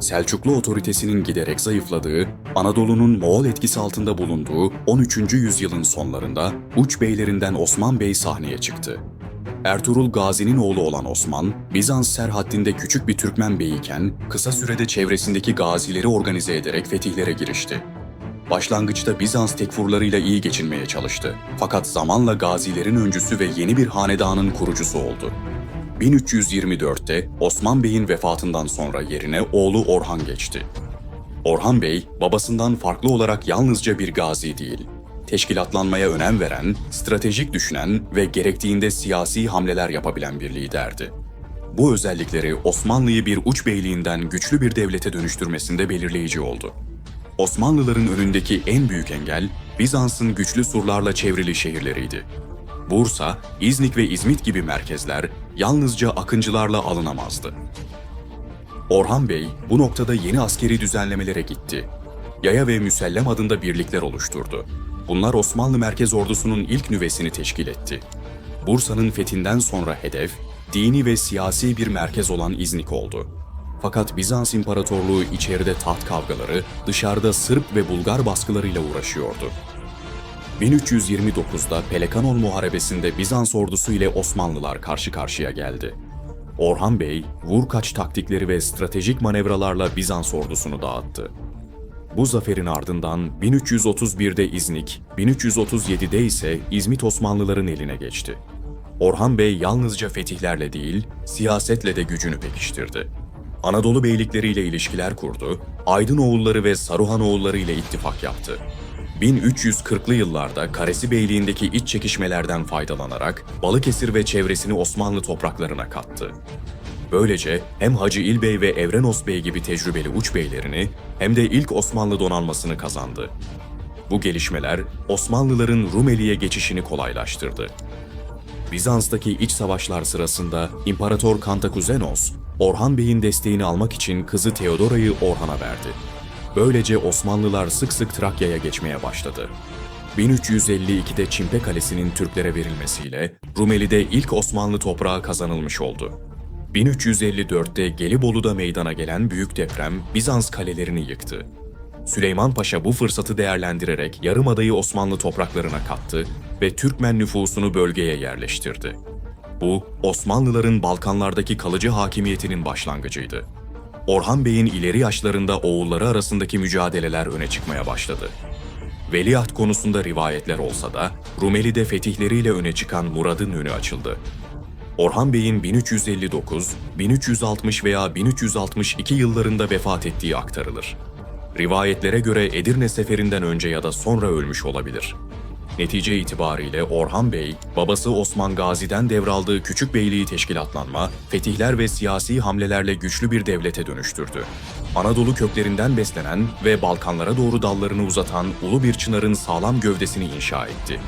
Selçuklu otoritesinin giderek zayıfladığı, Anadolu'nun Moğol etkisi altında bulunduğu 13. yüzyılın sonlarında uç beylerinden Osman Bey sahneye çıktı. Ertuğrul Gazi'nin oğlu olan Osman, Bizans serhaddinde küçük bir Türkmen beyiyken kısa sürede çevresindeki gazileri organize ederek fetihlere girişti. Başlangıçta Bizans tekfurlarıyla iyi geçinmeye çalıştı. Fakat zamanla gazilerin öncüsü ve yeni bir hanedanın kurucusu oldu. 1324'te Osman Bey'in vefatından sonra yerine oğlu Orhan geçti. Orhan Bey, babasından farklı olarak yalnızca bir gazi değil, teşkilatlanmaya önem veren, stratejik düşünen ve gerektiğinde siyasi hamleler yapabilen bir liderdi. Bu özellikleri Osmanlı'yı bir uç beyliğinden güçlü bir devlete dönüştürmesinde belirleyici oldu. Osmanlıların önündeki en büyük engel, Bizans'ın güçlü surlarla çevrili şehirleriydi. Bursa, İznik ve İzmit gibi merkezler yalnızca akıncılarla alınamazdı. Orhan Bey bu noktada yeni askeri düzenlemelere gitti. Yaya ve Müsellem adında birlikler oluşturdu. Bunlar Osmanlı Merkez Ordusu'nun ilk nüvesini teşkil etti. Bursa'nın fethinden sonra hedef, dini ve siyasi bir merkez olan İznik oldu. Fakat Bizans İmparatorluğu içeride taht kavgaları, dışarıda Sırp ve Bulgar baskılarıyla uğraşıyordu. 1329'da Pelekanol Muharebesi'nde Bizans ordusu ile Osmanlılar karşı karşıya geldi. Orhan Bey, vur-kaç taktikleri ve stratejik manevralarla Bizans ordusunu dağıttı. Bu zaferin ardından 1331'de İznik, 1337'de ise İzmit Osmanlıların eline geçti. Orhan Bey yalnızca fetihlerle değil, siyasetle de gücünü pekiştirdi. Anadolu beylikleriyle ilişkiler kurdu, Aydın oğulları ve Saruhan oğulları ile ittifak yaptı. 1340'lı yıllarda Karesi Beyliği'ndeki iç çekişmelerden faydalanarak Balıkesir ve çevresini Osmanlı topraklarına kattı. Böylece hem Hacı İlbey ve Evrenos Bey gibi tecrübeli uç beylerini hem de ilk Osmanlı donanmasını kazandı. Bu gelişmeler Osmanlıların Rumeli'ye geçişini kolaylaştırdı. Bizans'taki iç savaşlar sırasında İmparator Kantakuzenos, Orhan Bey'in desteğini almak için kızı Teodora'yı Orhan'a verdi. Böylece Osmanlılar sık sık Trakya'ya geçmeye başladı. 1352'de Çimpe Kalesi'nin Türklere verilmesiyle Rumeli'de ilk Osmanlı toprağı kazanılmış oldu. 1354'te Gelibolu'da meydana gelen büyük deprem Bizans kalelerini yıktı. Süleyman Paşa bu fırsatı değerlendirerek Yarımada'yı Osmanlı topraklarına kattı ve Türkmen nüfusunu bölgeye yerleştirdi. Bu, Osmanlıların Balkanlardaki kalıcı hakimiyetinin başlangıcıydı. Orhan Bey'in ileri yaşlarında oğulları arasındaki mücadeleler öne çıkmaya başladı. Veliaht konusunda rivayetler olsa da Rumeli'de fetihleriyle öne çıkan Murad'ın önü açıldı. Orhan Bey'in 1359, 1360 veya 1362 yıllarında vefat ettiği aktarılır. Rivayetlere göre Edirne seferinden önce ya da sonra ölmüş olabilir. Netice itibariyle Orhan Bey, babası Osman Gazi'den devraldığı küçük beyliği teşkilatlanma, fetihler ve siyasi hamlelerle güçlü bir devlete dönüştürdü. Anadolu köklerinden beslenen ve Balkanlara doğru dallarını uzatan ulu bir çınarın sağlam gövdesini inşa etti.